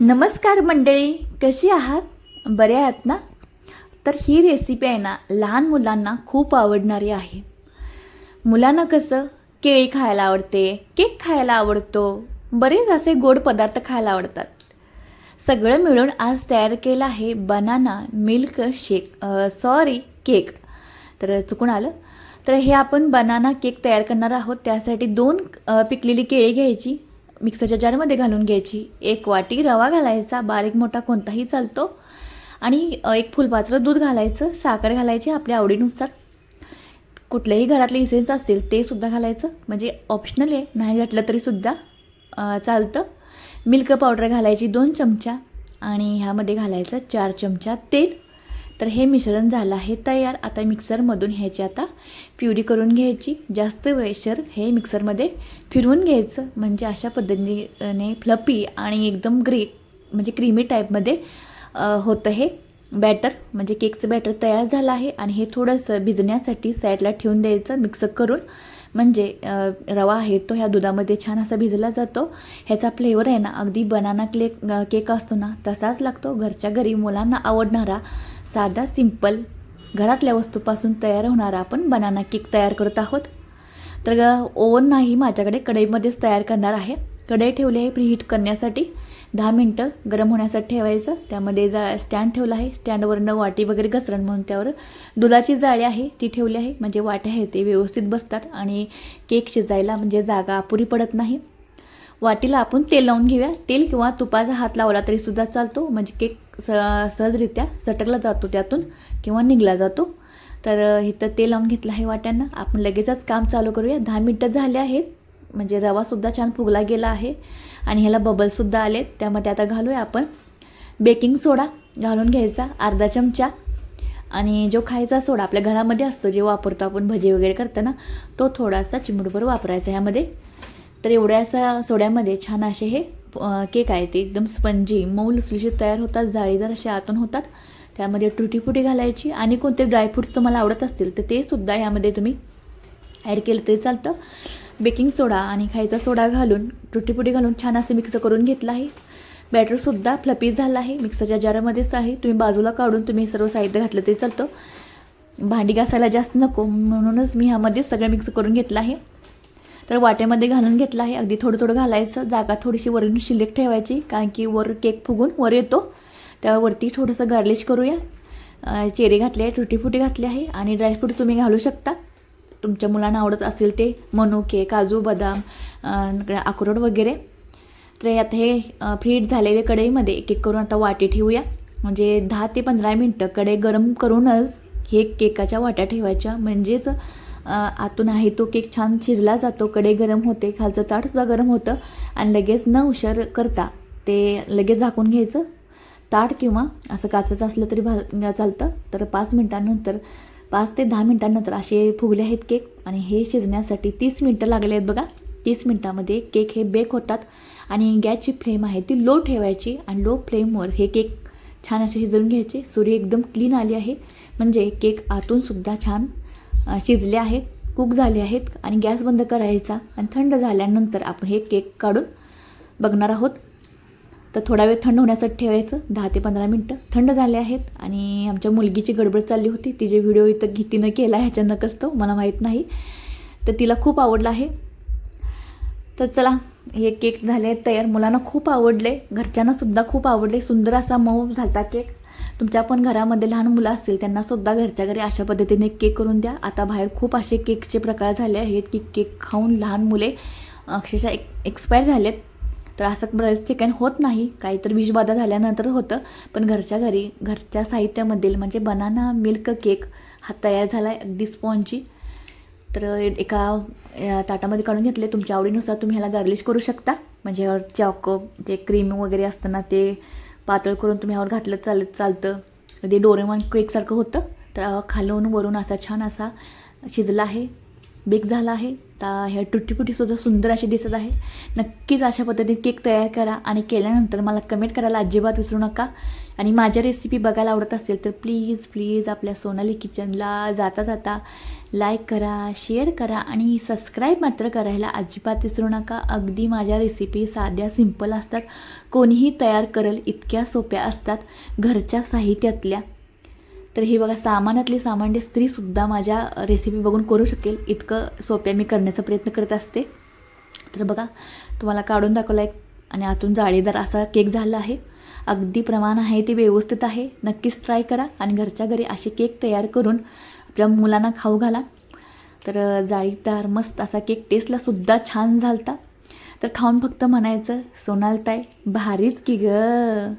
नमस्कार मंडळी कशी आहात? बरे आहात ना? तर ही रेसिपी आहे ना लहान मुलांना खूप आवडणारी आहे. मुलांना कसं केळी खायला आवडते केक खायला आवडतो बरेच असे गोड पदार्थ खायला आवडतात. सगळं मिळून आज तयार केलं आहे banana milk shake sorry cake तर चुकून आलं. तर हे आपण बनाना केक तयार करणार आहोत. त्यासाठी दोन पिकलेली केळी घ्यायची. मिक्सरच्या जारमध्ये घालून घ्यायची. एक वाटी रवा घालायचा बारीक मोठा कोणताही चालतो. आणि एक फुलपात्र दूध घालायचं साखर घालायची आपल्या आवडीनुसार. कुठल्याही घरातले इसेन्स असतील ते सुद्धा घालायचं. म्हणजे ऑप्शनल आहे नाही घातलं तरीसुद्धा चालतं. मिल्क पावडर घालायची दोन चमचा आणि ह्यामध्ये घालायचं चार चमचा तेल. तर हे मिश्रण झालं आहे तयार. आता मिक्सरमधून ह्याची आता प्युरी करून घ्यायची. जास्त वेळशर हे मिक्सरमध्ये फिरवून घ्यायचं. म्हणजे अशा पद्धतीने फ्लपी आणि एकदम ग्रे म्हणजे क्रीमी टाईपमध्ये होतं हे बॅटर म्हणजे केकचं बॅटर तयार झालं आहे आणि हे थोडंसं भिजण्यासाठी साईडला ठेवून द्यायचं मिक्स करून. म्हणजे रवा आहे तो ह्या दुधामध्ये छान असा भिजला जातो. ह्याचा फ्लेवर आहे ना अगदी बनाना क्लेक केक असतो ना तसाच लागतो. घरच्या घरी मुलांना आवडणारा साधा सिंपल घरातल्या वस्तूपासून तयार होणारा आपण बनाना केक तयार करत आहोत. तर ओव्हन नाही माझ्याकडे कढईमध्येच तयार करणार आहे. कढई ठेवली आहे प्रीहीट करण्यासाठी. दहा मिनटं गरम होण्यासाठी ठेवायचं. त्यामध्ये जा स्टँड ठेवला आहे. स्टँडवरनं वाटी वगैरे घसरण म्हणून त्यावर दुधाची जाळी आहे ती ठेवली आहे. म्हणजे वाट्या आहे ते व्यवस्थित बसतात आणि केक शिजायला म्हणजे जागा अपुरी पडत नाही. वाटीला आपण तेल लावून घेऊया. तेल किंवा तुपाचा हात लावला तरीसुद्धा चालतो. म्हणजे केक स सहजरित्या सटकला जातो त्यातून किंवा निघला जातो. तर इथं तेल लावून घेतलं आहे वाट्यांना. आपण लगेचच काम चालू करूया. दहा मिनटं झाले आहेत. म्हणजे रवासुद्धा छान फुगला गेला आहे. आणि ह्याला बबलसुद्धा आलेत. त्यामध्ये आता घालूया आपण बेकिंग सोडा घालून घ्यायचा अर्धा चमचा. आणि जो खायचा सोडा आपल्या घरामध्ये असतो जे वापरतो आपण भजे वगैरे करताना तो थोडासा चिमूटभर वापरायचा ह्यामध्ये. तर एवढ्या असा सोड्यामध्ये छान असे हे केक आहे ते एकदम स्पंजी मऊ लुसलुशीत तयार होतात. जाळीदार असे आतून होतात. त्यामध्ये टुटीफुटी घालायची. आणि कोणते ड्रायफ्रूट्स तुम्हाला आवडत असतील तर ते सुद्धा यामध्ये तुम्ही ॲड केलं तरी चालतं. बेकिंग सोडा आणि खायचा सोडा घालून तुटीपुटी घालून छान असं मिक्स करून घेतलं आहे. बॅटरसुद्धा फ्लपी झालं आहे. मिक्सरच्या जारामध्येच आहे. तुम्ही बाजूला काढून तुम्ही हे सर्व साहित्य घातलं तरी चालतं. भांडी घासायला जास्त नको. म्हणूनच मी ह्यामध्येच सगळं मिक्स करून घेतलं आहे. तर वाट्यामध्ये घालून घेतलं आहे. अगदी थोडं थोडं घालायचं. जागा थोडीशी वरून शिल्लक ठेवायची. कारण की वर केक फुगून वर येतो. त्यावरती थोडंसं गार्लिश करूया. चेरी घातली आहे. तुटीफुटी घातली आहे. आणि ड्रायफ्रूट तुम्ही घालू शकता. तुमच्या मुलांना आवडत असेल ते मनुके काजू बदाम अक्रोड वगैरे. तर आता हे अं, फ्रीट झालेले कढईमध्ये एक एक करून आता वाटी ठेवूया. म्हणजे दहा ते पंधरा मिनटं कढई गरम करूनच हे केकाच्या वाट्या ठेवायच्या. म्हणजेच आतून आहे तो केक छान शिजला जातो. कढई गरम होते खालचं ताटसुद्धा गरम होतं. आणि लगेच न उशीर करता ते लगेच झाकून घ्यायचं. ताट किंवा असं काचाचं असलं तरी भा चालतं. तर पाच मिनटांनंतर पाच ते दहा मिनटांनंतर असे फुगले आहेत केक आणि हे शिजण्यासाठी तीस मिनटं लागले आहेत बघा. तीस मिनटामध्ये केक हे बेक होतात आणि गॅसची फ्लेम आहे ती लो ठेवायची आणि लो फ्लेमवर हे केक छान असे शिजवून घ्यायचे. सूर्य एकदम क्लीन आली आहे. म्हणजे केक आतूनसुद्धा छान शिजले आहेत कुक झाले आहेत आणि गॅस बंद करायचा आणि थंड झाल्यानंतर आपण हे केक काढून बघणार आहोत. तर थोडा वेळ थंड होण्यासाठी ठेवायचं. दहा ते पंधरा मिनटं थंड झाले आहेत आणि आमच्या मुलगीची गडबड चालली होती. तिचे व्हिडिओ इथं घे- तिनं केला ह्याच्यानं तो मला माहीत नाही. तर तिला खूप आवडला आहे. तर चला हे केक झाले आहेत तयार. मुलांना खूप आवडले. घरच्यांनासुद्धा खूप आवडले. सुंदर असा मऊ झालता केक. तुमच्या पण घरामध्ये लहान मुलं असतील त्यांनासुद्धा घरच्या घरी अशा पद्धतीने केक करून द्या. आता बाहेर खूप असे केकचे प्रकार झाले आहेत की केक खाऊन लहान मुले अक्षरशः एक एक्सपायर झालेत. तर असं बऱ्याच ठिकाणी होत नाही. काहीतरी विषबाधा झाल्यानंतर होतं. पण घरच्या घरी घरच्या साहित्यामधील म्हणजे बनाना मिल्क केक हा तयार झाला आहे अगदी स्पॉन्जी तर एका ताटामध्ये काढून घेतले. तुमच्या आवडीनुसार तुम्ही ह्याला गार्लिश करू शकता. म्हणजे ह्यावर चॉको जे क्रीम वगैरे असतं ना ते पातळ करून तुम्ही ह्यावर घातलं चालत चालतं. ते डोरेमॉन केकसारखं होतं. तर खालून वरून असा छान असा शिजला आहे. बेक झाला आहे. तर ह्या टुट्टीफुटीसुद्धा सुंदर अशी दिसत आहे. नक्कीच अशा पद्धतीने केक तयार करा आणि केल्यानंतर मला कमेंट करायला अजिबात विसरू नका. आणि माझ्या रेसिपी बघायला आवडत असेल तर प्लीज प्लीज आपल्या सोनाली किचनला जाता जाता लाईक करा शेअर करा आणि सबस्क्राईब मात्र करायला अजिबात विसरू नका. अगदी माझ्या रेसिपी साध्या सिंपल असतात. कोणीही तयार करेल इतक्या सोप्या असतात. घरच्या साहित्यातल्या तर हे बघा सामान्यातली सामान्य स्त्रीसुद्धा माझ्या रेसिपी बघून करू शकेल. इतकं सोप्या मी करण्याचा प्रयत्न करत असते. तर बघा तुम्हाला काढून दाखवला एक आणि आतून जाळीदार असा केक झाला आहे. अगदी प्रमाण आहे ते व्यवस्थित आहे. नक्कीच ट्राय करा आणि घरच्या घरी असे केक तयार करून आपल्या मुलांना खाऊ घाला. तर जाळीदार मस्त असा केक टेस्टलासुद्धा छान झालता. तर खाऊन फक्त म्हणायचं सोनालताय भारीच की गं.